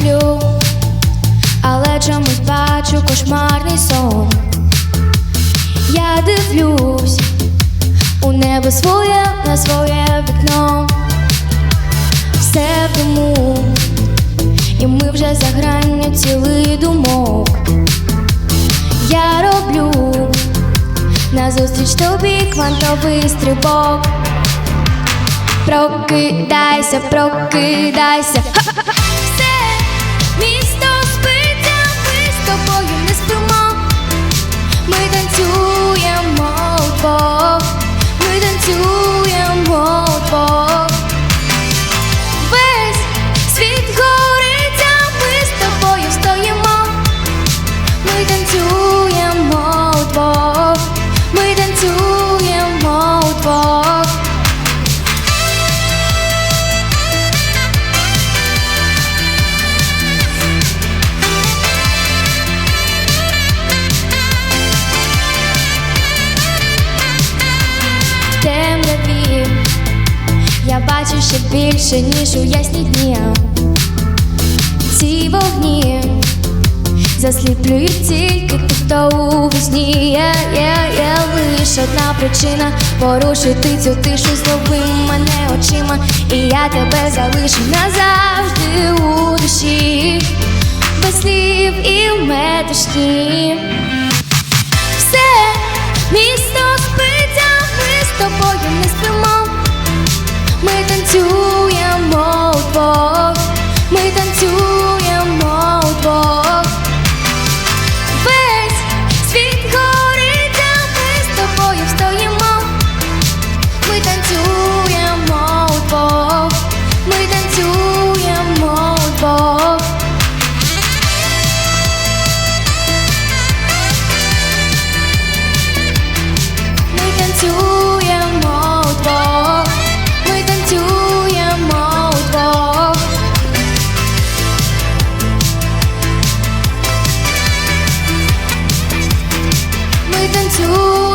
сплю, але чомусь бачу кошмарний сон. Я дивлюсь у небо своє на своє вікно, все в диму, і ми вже за гранню цілий думок. Я роблю назустріч тобі квантовий стрибок. Прокидайся, прокидайся. Танцюємо вдвох. Весь світ горить, ми з тобою стоїмо. Ми танцюємо ще більше, ніж у ясні дні. Ці вогні засліплюють тільки тих, хто у вісні є, є, є лише одна причина порушити цю тишу, злови мене очима, і я тебе залишу назавжди у душі, без слів і в метушні. than two